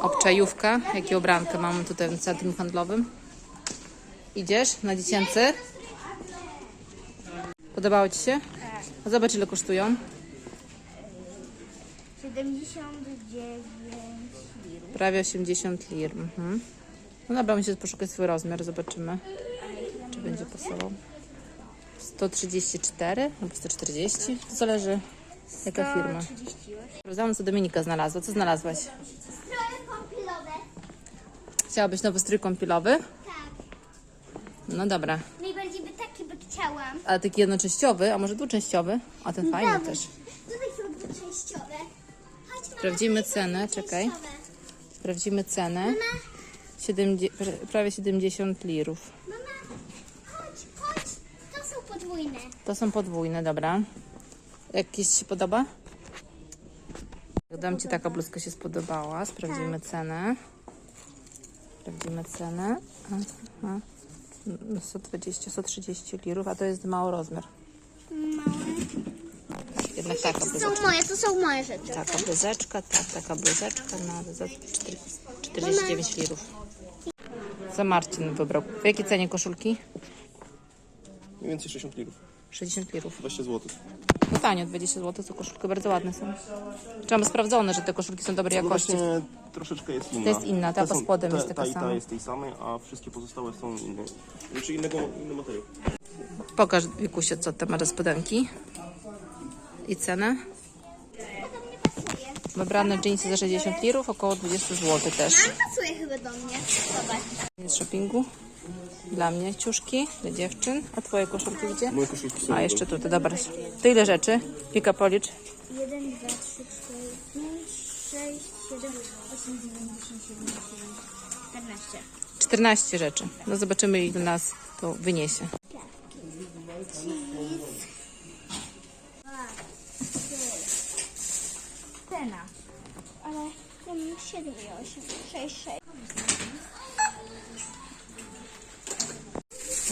obczajówka. Jakie ubrankę mamy tutaj w centrum handlowym. Idziesz na dziecięcy? Podobało Ci się? A Zobacz ile kosztują. 79 lir. Prawie 80 lir. Mhm. No dobra, muszę poszukać swój rozmiar, zobaczymy, czy będzie pasował. 134 albo 140, to zależy jaka firma. 38. Sprawdzamy, co Dominika znalazła. Co znalazłaś? Chciałabyś nowy strój kąpielowy? Tak. No dobra. Najbardziej by taki by chciałam. A taki jednoczęściowy, a może dwuczęściowy? A ten fajny Dobra. też. Tutaj są dwuczęściowe. Chodź, mama, Sprawdzimy tutaj są cenę, czekaj. dwuczęściowe. Sprawdzimy cenę. Mama, 70, prawie 70 lirów. mama, chodź, chodź. To są podwójne. To są podwójne, dobra. Jakieś Ci się podoba? Dam Ci taka bluzka się spodobała. Sprawdzimy cenę. Sprawdzimy cenę. Aha. No, 120, 130 lirów, a to jest mały rozmiar. Jednak taka To bluzeczka. są moje, to są moje rzeczy. Taka bluzeczka, tak, taka bluzeczka na za 4 49 lirów. Co Marcin wybrał? W jakiej cenie koszulki? Mniej więcej 60 lirów. 60 lirów. 20 zł. No tanio, 20 zł, to koszulki bardzo ładne są. Czy mamy sprawdzone, że te koszulki są dobrej No jakości? właśnie troszeczkę jest inna. To jest inna, ta Te pod są- spodem te, jest taka ta i sama. ta jest tej samej, a wszystkie pozostałe są inne. Znaczy innego, inny materiał. Pokaż Wikusie, co tam ma za spodenki. I cenę? To do mnie pasuje. Wybrane jeansy za 60 lirów, około 20 zł też. Pasuje chyba do mnie. Zobacz. Z shoppingu. Dla mnie ciuszki, dla dziewczyn. A twoje koszulki gdzie? Moje koszulki są A jeszcze tutaj, dobra. To ile rzeczy? Pika policz. 1, 2, 3, 4, 5, 6, 7, 8, 9, 10, 11, 14. 14 rzeczy. No zobaczymy, ile nas to wyniesie. Cena. Ale mam 7 i 8, 6, 6.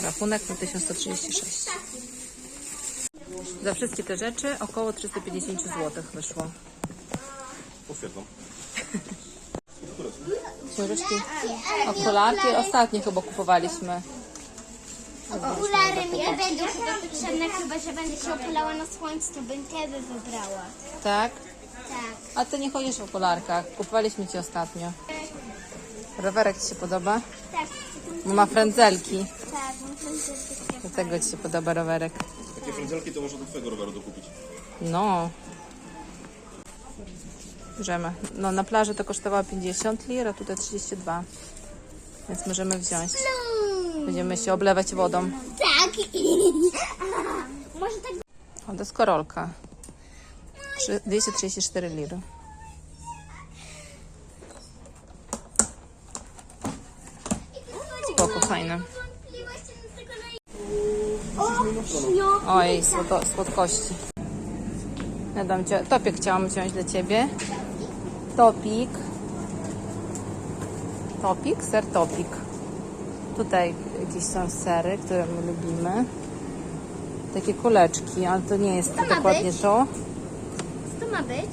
Rachunek na 1136. Za wszystkie te rzeczy około 350 zł wyszło. Potwierdzam. Książeczki, okularki, ostatnie chyba kupowaliśmy. Okulary mi nie będą chyba potrzebne, chyba że będę się opalała na słońcu, to bym te wybrała. Tak? Tak. A ty nie chodzisz w okularkach. Kupowaliśmy ci ostatnio. Rowerek ci się podoba? Tak. Bo ma frędzelki. Dlatego ci się podoba rowerek. Takie frędzelki to można do twojego roweru dokupić. No. Bierzemy. No na plaży to kosztowało 50 lir, a tutaj 32. Więc możemy wziąć. Będziemy się oblewać wodą. Tak. Może tak O, to jest korolka. Trzy- 234 liry. Spoko, fajne. Oj, słodko, słodkości. Ja dam cię, topik chciałam wziąć dla ciebie. Topik. Topik, ser topik. Tutaj jakieś są sery, które my lubimy. Takie kuleczki, ale to nie jest To dokładnie być? to. Co to ma być?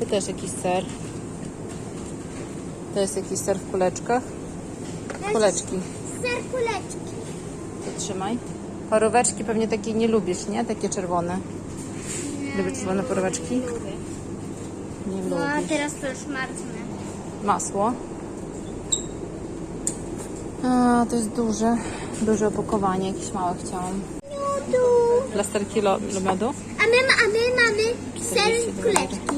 Tu też jakiś ser. To jest jakiś ser w kuleczkach. Kuleczki. Ser kuleczki. To trzymaj. Paróweczki pewnie takie nie lubisz, nie? Takie czerwone. Lubisz czerwone paróweczki? Nie No, a lubisz. teraz to już martwe. Masło. A, to jest duże. Duże opakowanie. Jakieś małe chciałam. Miodu. Plasterki lo- do miodu. A my, a my mamy ser kuleczki.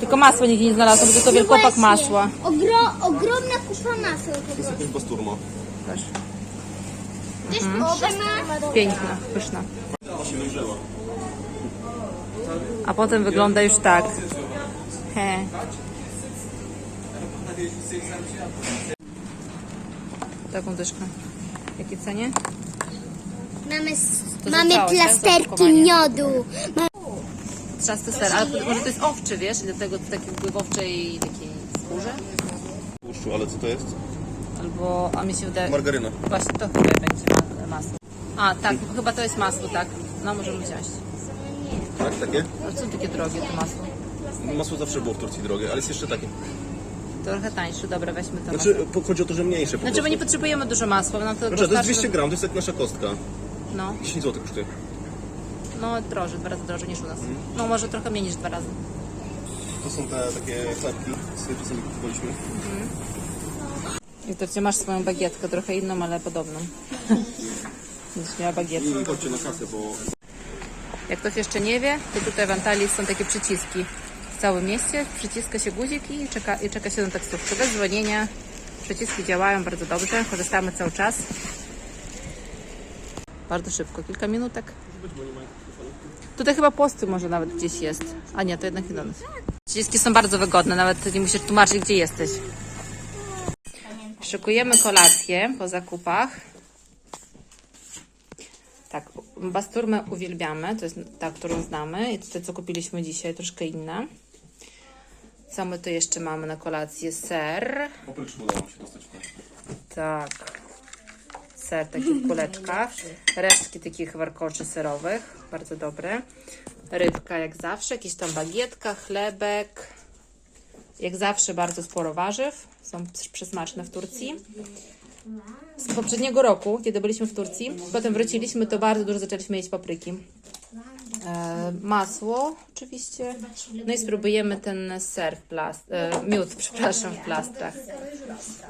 Tylko masła nigdzie nie znalazłam, bo to to wielkopak Właśnie. masła. Ogro, ogromna kupa masła po To jest prostu. Też. Mhm. Piękna, pyszna. A potem wygląda już tak. He. Taką dyszkę. Jakie cenie? Mamy, To mamy tak, plasterki miodu. Ma- Trzasty ser, ale może to jest owczy, wiesz? I dlatego to takie były w owczej takiej skórze. Tłuszczu, ale co to jest? Albo, a mi się wydaje... Margaryna. Właśnie to chyba będzie ma- masło. A, tak, chyba to jest masło, tak. No, możemy wziąć. Tak, takie? No, co takie drogie to masło? Masło zawsze było w Turcji drogie, ale jest jeszcze takie. Trochę tańszy, dobra, weźmy to Znaczy, masło. chodzi o to, że mniejsze po Znaczy, bo nie prostu. potrzebujemy dużo masła, nam to Znaczy, to jest wystarczy- 200 gram, to jest jak nasza kostka. No, 10 zł kosztuje. no drożej, dwa razy drożej niż u nas. Mhm. No może trochę mniej niż dwa razy. To są te takie chlebki, sobie czasami kupowaliśmy. I to ty masz swoją bagietkę, trochę inną, ale podobną. Będziesz miała bagietkę. I chodźcie na kasę, bo Jak ktoś jeszcze nie wie, to tutaj w Antalii są takie przyciski w całym mieście. Przyciska się guzik i czeka, i czeka się na taksówkę. Bez dzwonienia. Przyciski działają bardzo dobrze. Korzystamy cały czas. Bardzo szybko, kilka minutek. Tutaj chyba posty może nawet gdzieś jest. A nie, to jednak nie do nas. Przyciski są bardzo wygodne, nawet nie musisz tłumaczyć, gdzie jesteś. Szykujemy kolację po zakupach. Tak, basturmę uwielbiamy, to jest ta, którą znamy. I tutaj, co kupiliśmy dzisiaj, troszkę inna. Co my tu jeszcze mamy na kolację? Ser. oprócz udało się dostać. Tak. Ser taki w kuleczkach. Resztki takich warkoczy serowych. Bardzo dobre. Rybka jak zawsze. Jakieś tam bagietka, chlebek. Jak zawsze bardzo sporo warzyw. Są przesmaczne w Turcji. Z poprzedniego roku, kiedy byliśmy w Turcji, potem wróciliśmy, to bardzo dużo zaczęliśmy jeść papryki. E, masło oczywiście. No i spróbujemy ten ser w plast... E, miód, przepraszam, w plastrach.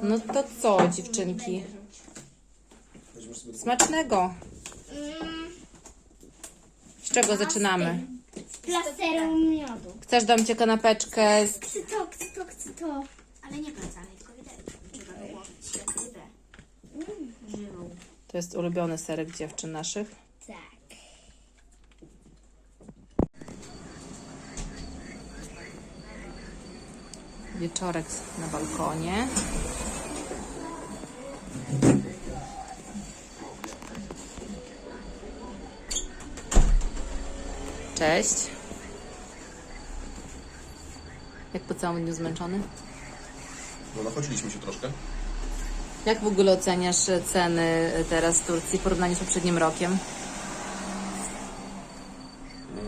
No to co, dziewczynki? Smacznego. Z czego zaczynamy? Plasterą miodu. Chcesz dam cię kanapeczkę z... Chcę to, chcę to, chcę to. Ale nie tylko widelcem. Trzeba jak rybę. Żywą. To jest ulubiony serek dziewczyn naszych. Tak. Wieczorek na balkonie. Cześć. Jak po całym dniu zmęczony? No nachodziliśmy się troszkę. Jak w ogóle oceniasz ceny teraz w Turcji w porównaniu z poprzednim rokiem?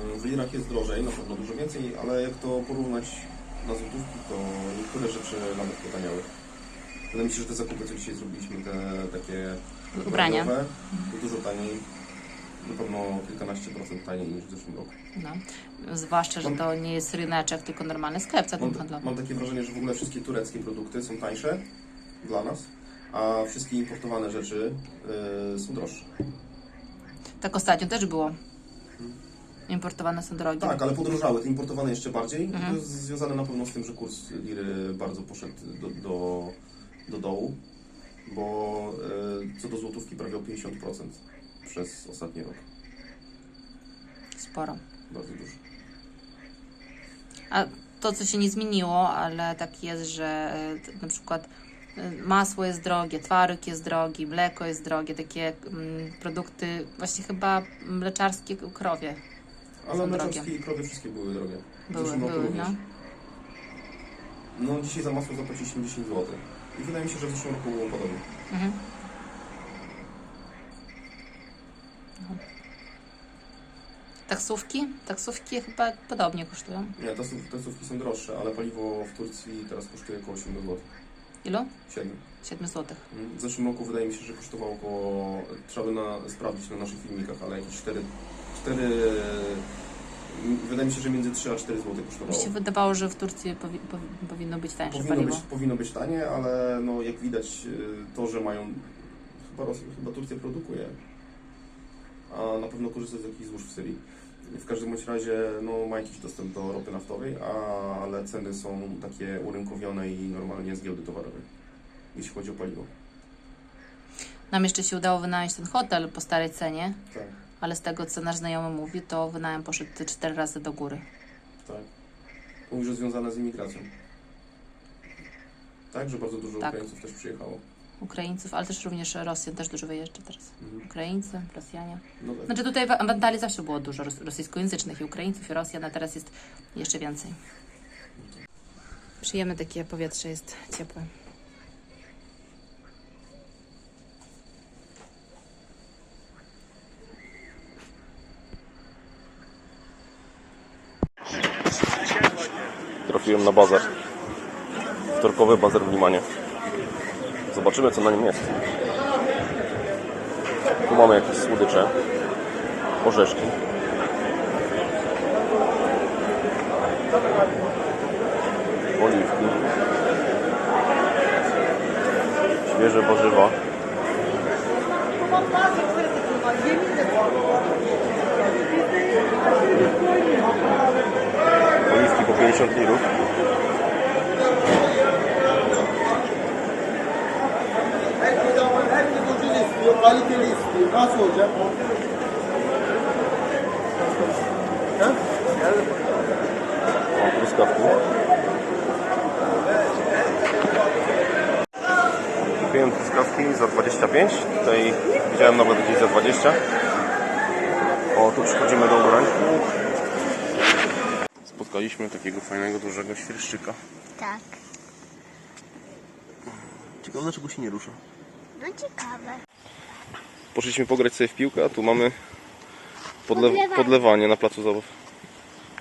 Mm, W lirach jest drożej, na pewno dużo więcej, ale jak to porównać na złotówki, to niektóre rzeczy nawet potaniały. Wydaje mi się, że te zakupy, co dzisiaj zrobiliśmy, te takie Ubrania. to dużo taniej. Na pewno kilkanaście procent taniej niż w zeszłym roku. No. Zwłaszcza, że to nie jest ryneczek, tylko normalny sklep Mam, handlowy. mam takie wrażenie, że w ogóle wszystkie tureckie produkty są tańsze dla nas, a wszystkie importowane rzeczy y, są droższe. Tak ostatnio też było. Importowane są drogie. Tak, ale podrożały, te importowane jeszcze bardziej. Mhm. To jest związane na pewno z tym, że kurs liry bardzo poszedł do, do, do dołu, bo y, co do złotówki prawie o 50% przez ostatni rok. Sporo. Bardzo dużo. A to, co się nie zmieniło, ale tak jest, że e, na przykład e, masło jest drogie, twaróg jest drogi, mleko jest drogie, takie mm, produkty właśnie chyba mleczarskie krowie. Ale mleczarskie drogie. i krowy wszystkie były drogie. Były, roku były, no. No dzisiaj za masło zapłaciliśmy 10 zł. I wydaje mi się, że w zeszłym roku było podobnie. Mhm. Taksówki? Taksówki chyba podobnie kosztują. Nie, tasów, tasówki są droższe, ale paliwo w Turcji teraz kosztuje około 7 zł. Ilu? 7. 7 zł. W zeszłym roku wydaje mi się, że kosztowało około, trzeba by na, sprawdzić na naszych filmikach, ale jakieś 4, 4 wydaje mi się, że między 3 a 4 zł Mi kosztowało. się wydawało, że w Turcji powi powi powinno być tańsze Powinno paliwo. być, powinno być tanie, ale no, jak widać y, to, że mają, chyba, Rosja, chyba Turcja produkuje, a na pewno korzysta z jakichś złóż w Syrii. W każdym bądź razie no, ma jakiś dostęp do ropy naftowej, a, ale ceny są takie urynkowione i normalnie z giełdy towarowej, jeśli chodzi o paliwo. Nam jeszcze się udało wynająć ten hotel po starej cenie, Tak. ale z tego, co nasz znajomy mówi, to wynajem poszedł 4 razy do góry. Tak. Mówi, że związane z imigracją. Tak, że bardzo dużo Tak. Ukraińców też przyjechało. Ukraińców, ale też również Rosjan też dużo wyjeżdża teraz. Mhm. Ukraińcy, Rosjanie. No tak. Znaczy tutaj w Antalii zawsze było dużo ros- rosyjskojęzycznych i Ukraińców i Rosjan, a teraz jest jeszcze więcej. Przyjemne takie powietrze jest ciepłe. Trafiłem na bazar. Wtorkowy bazar w Limanie. Zobaczymy, co na nim jest. Tu mamy jakieś słodycze, orzeszki. Oliwki. Świeże warzywa. Oliwki po 50 litrów. Kaliteli istiyor. Nasıl olacak? O, truskawki. Kupiłem truskawki za 25. Tutaj widziałem nawet gdzieś za 20. O, tu przychodzimy do ubrań. Spotkaliśmy takiego fajnego, dużego świerszczyka. Tak. Ciekawe dlaczego się nie rusza. No ciekawe. Poszliśmy pograć sobie w piłkę, a tu mamy podle Podlewanie. na placu zabaw.